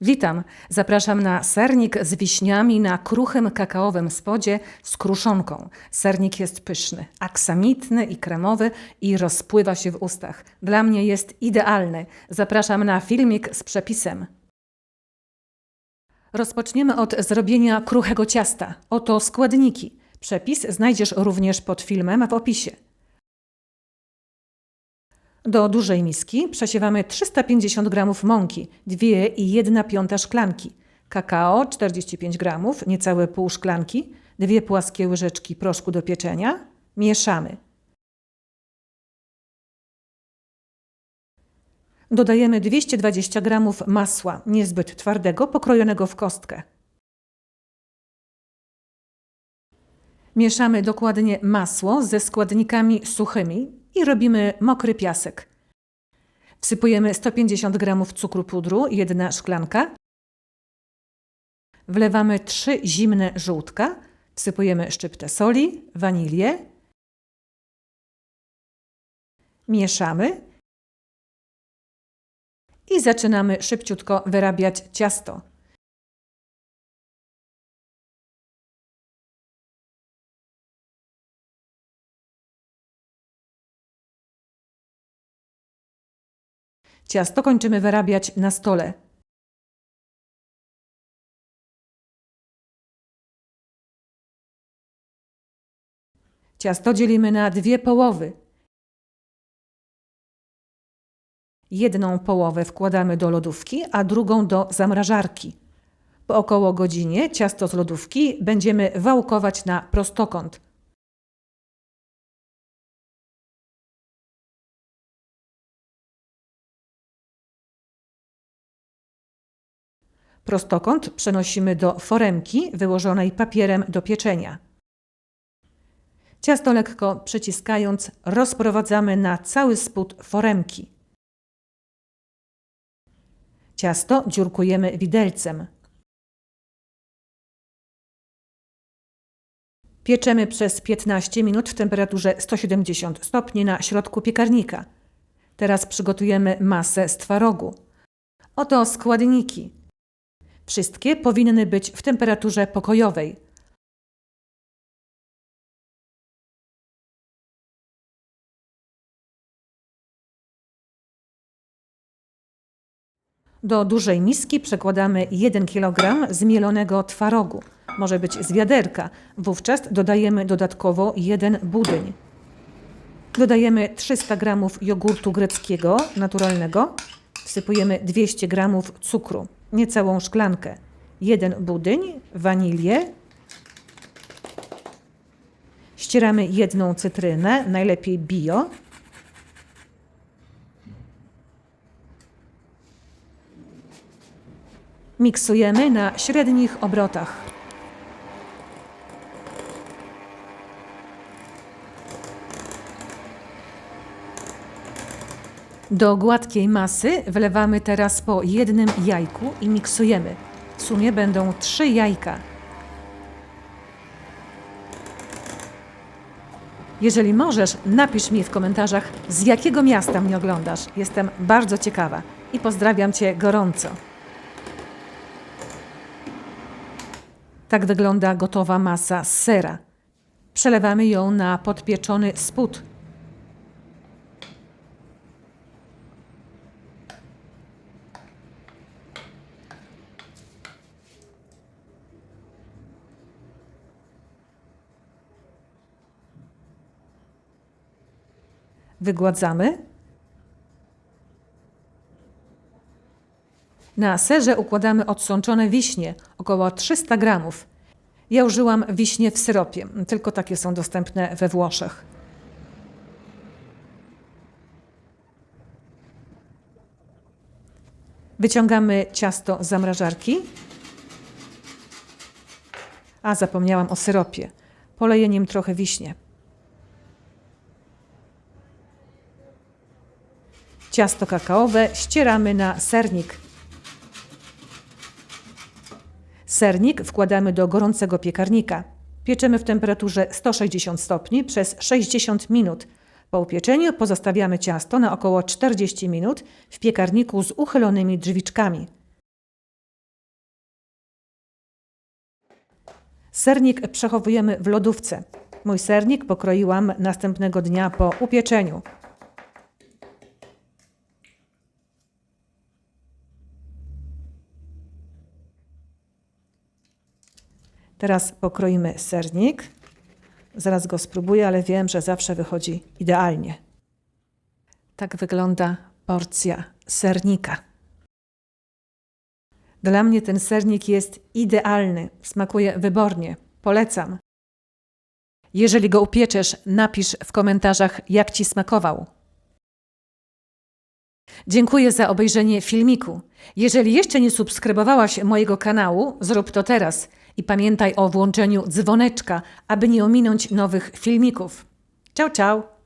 Witam. Zapraszam na sernik z wiśniami na kruchym kakaowym spodzie z kruszonką. Sernik jest pyszny, aksamitny i kremowy i rozpływa się w ustach. Dla mnie jest idealny. Zapraszam na filmik z przepisem. Rozpoczniemy od zrobienia kruchego ciasta. Oto składniki. Przepis znajdziesz również pod filmem w opisie. Do dużej miski przesiewamy 350 g mąki, 2,1 piąta szklanki, kakao 45 g, niecałe pół szklanki, dwie płaskie łyżeczki proszku do pieczenia. Mieszamy. Dodajemy 220 g masła, niezbyt twardego, pokrojonego w kostkę. Mieszamy dokładnie masło ze składnikami suchymi i robimy mokry piasek. Wsypujemy 150 g cukru pudru, jedna szklanka. Wlewamy 3 zimne żółtka. Wsypujemy szczyptę soli, wanilię. Mieszamy. I zaczynamy szybciutko wyrabiać ciasto. Ciasto kończymy wyrabiać na stole. Ciasto dzielimy na dwie połowy. Jedną połowę wkładamy do lodówki, a drugą do zamrażarki. Po około godzinie ciasto z lodówki będziemy wałkować na prostokąt. Prostokąt przenosimy do foremki wyłożonej papierem do pieczenia. Ciasto lekko przyciskając rozprowadzamy na cały spód foremki. Ciasto dziurkujemy widelcem. Pieczemy przez 15 minut w temperaturze 170 stopni na środku piekarnika. Teraz przygotujemy masę z twarogu. Oto składniki. Wszystkie powinny być w temperaturze pokojowej. Do dużej miski przekładamy 1 kg zmielonego twarogu. Może być z wiaderka. Wówczas dodajemy dodatkowo jeden budyń. Dodajemy 300 g jogurtu greckiego naturalnego. Wsypujemy 200 g cukru niecałą szklankę, jeden budyń, wanilię. Ścieramy jedną cytrynę, najlepiej bio. Miksujemy na średnich obrotach. Do gładkiej masy wlewamy teraz po jednym jajku i miksujemy. W sumie będą trzy jajka. Jeżeli możesz, napisz mi w komentarzach, z jakiego miasta mnie oglądasz. Jestem bardzo ciekawa i pozdrawiam Cię gorąco. Tak wygląda gotowa masa z sera. Przelewamy ją na podpieczony spód wygładzamy. Na serze układamy odsączone wiśnie, około 300 gramów. Ja użyłam wiśnie w syropie, tylko takie są dostępne we Włoszech. Wyciągamy ciasto z zamrażarki. A zapomniałam o syropie. Poleję nim trochę wiśnie. Ciasto kakaowe ścieramy na sernik. Sernik wkładamy do gorącego piekarnika. Pieczemy w temperaturze 160 stopni przez 60 minut. Po upieczeniu pozostawiamy ciasto na około 40 minut w piekarniku z uchylonymi drzwiczkami. Sernik przechowujemy w lodówce. Mój sernik pokroiłam następnego dnia po upieczeniu. Teraz pokroimy sernik. Zaraz go spróbuję, ale wiem, że zawsze wychodzi idealnie. Tak wygląda porcja sernika. Dla mnie ten sernik jest idealny, smakuje wybornie. Polecam. Jeżeli go upieczesz, napisz w komentarzach, jak ci smakował. Dziękuję za obejrzenie filmiku. Jeżeli jeszcze nie subskrybowałaś mojego kanału, zrób to teraz i pamiętaj o włączeniu dzwoneczka, aby nie ominąć nowych filmików. Ciao, ciao!